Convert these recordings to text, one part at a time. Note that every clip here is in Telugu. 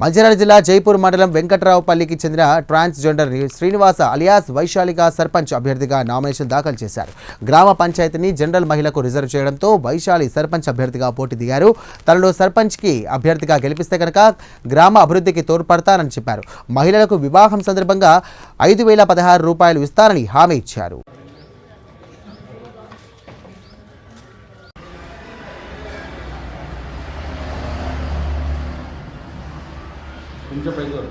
మంచిర్యాల జిల్లా జైపూర్ మండలం వెంకట్రావుపల్లికి చెందిన ట్రాన్స్జెండర్ శ్రీనివాస అలియాస్ వైశాలిగా సర్పంచ్ అభ్యర్థిగా నామినేషన్ దాఖలు చేశారు. గ్రామ పంచాయతీని జనరల్ మహిళకు రిజర్వ్ చేయడంతో వైశాలి సర్పంచ్ అభ్యర్థిగా పోటీ దిగారు. తనలో సర్పంచ్కి అభ్యర్థిగా గెలిపిస్తే కనుక గ్రామ అభివృద్ధికి తోడ్పడతానని చెప్పారు. మహిళలకు వివాహం సందర్భంగా ఐదు వేల పదహారు రూపాయలు ఇస్తారని హామీ ఇచ్చారు. 你这杯子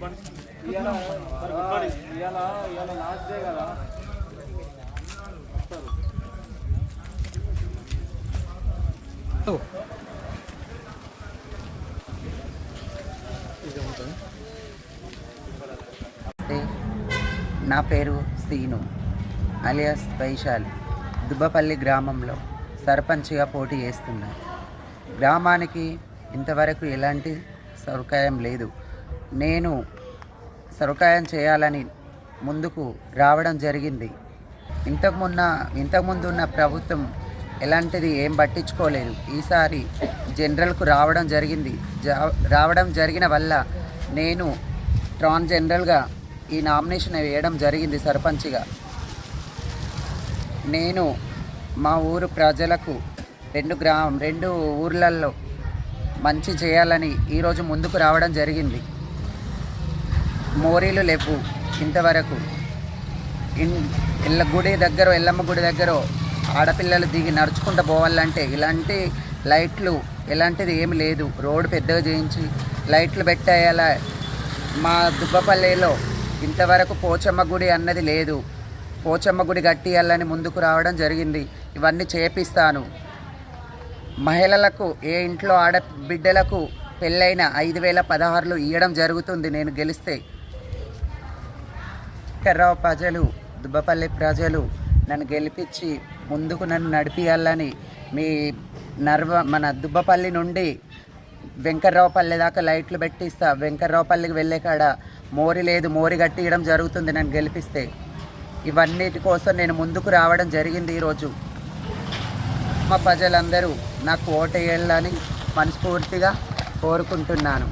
కొంచెం పైకి వరకు. ఇవాళ ఇవాళ లాస్ట్ డే కదా నా పేరు సీను అలియాస్ వైశాలి దుబ్బపల్లి గ్రామంలో సర్పంచ్గా పోటీ చేస్తున్నా గ్రామానికి ఇంతవరకు ఎలాంటి సౌకర్యం లేదు. నేను సౌకర్యం చేయాలని ముందుకు రావడం జరిగింది. ఇంతకుమున్న ఇంతకుముందు ఉన్న ప్రభుత్వం ఎలాంటిది ఏం పట్టించుకోలేదు. ఈసారి జనరల్కు రావడం జరిగింది. జా- రావడం జరిగిన వల్ల నేను ట్రాన్ జనరల్గా ఈ నామినేషన్ వేయడం జరిగింది సర్పంచ్గా. నేను మా ఊరు ప్రజలకు రెండు గ్రామం రెండు ఊర్లలో మంచి చేయాలని ఈరోజు ముందుకు రావడం జరిగింది. మోరీలు లేవు ఇంతవరకు. ఇన్ ఇళ్ళ గుడి దగ్గర ఎల్లమ్మ గుడి దగ్గర ఆడపిల్లలు దిగి నడుచుకుంటూ పోవాలంటే ఇలాంటి లైట్లు ఇలాంటిది ఏమి లేదు. రోడ్డు పెద్దగా చేయించి లైట్లు పెట్టేయాలా. మా దుబ్బపల్లిలో ఇంతవరకు పోచమ్మ గుడి అన్నది లేదు. పోచమ్మ గుడి కట్టియాలని ముందుకు రావడం జరిగింది. ఇవన్నీ చేపిస్తాను. మహిళలకు ఏ ఇంట్లో ఆడబిడ్డలకు పెళ్ళైన ఐదు వేల పదహారులు ఇవ్వడం జరుగుతుంది. నేను గెలిస్తే కర్రావు ప్రజలు దుబ్బపల్లి ప్రజలు నన్ను గెలిపించి ముందుకు నన్ను నడిపియాలని మీ నర్వ మన దుబ్బపల్లి నుండి వెంకర్రావుపల్లి దాకా లైట్లు పెట్టిస్తా. వెంకర్రావుపల్లికి వెళ్ళే కాడ మోరి లేదు మోరి కట్టియడం జరుగుతుంది. నన్ను గెలిపిస్తే. ఇవన్నిటి కోసం నేను ముందుకు రావడం జరిగింది ఈరోజు. మా ప్రజలందరూ నాకు ఓటేయాలని మనస్ఫూర్తిగా కోరుకుంటున్నాను.